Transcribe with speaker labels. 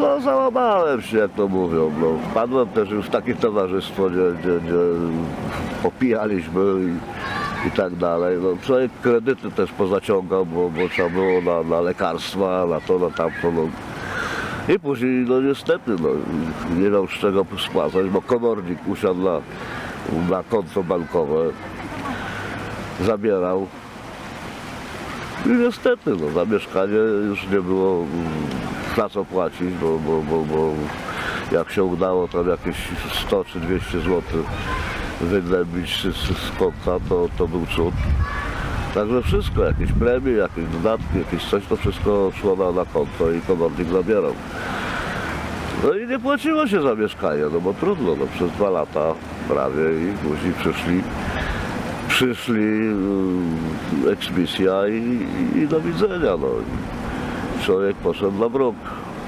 Speaker 1: No załamałem się, jak to mówią. No, wpadłem też już w takie towarzystwo, gdzie, gdzie, gdzie popijaliśmy i, i tak dalej. No, człowiek kredyty też pozaciągał, bo, bo trzeba było na, na lekarstwa, na to, na tamto. No. I później, no niestety, no, nie miał z czego spłacać, bo komornik usiadł na, na konto bankowe, zabierał. I niestety, no, za mieszkanie już nie było mm, na co płacić, bo, bo, bo, bo jak się udało tam jakieś 100 czy 200 zł wydębić z, z konta, to, to był cud. Także wszystko, jakieś premie, jakieś dodatki, jakieś coś, to wszystko szło na, na konto i komornik zabierał. No i nie płaciło się za mieszkanie, no bo trudno, no przez dwa lata prawie i później przyszli, przyszli eksmisja i, i do widzenia, no. Człowiek poszedł na bruk.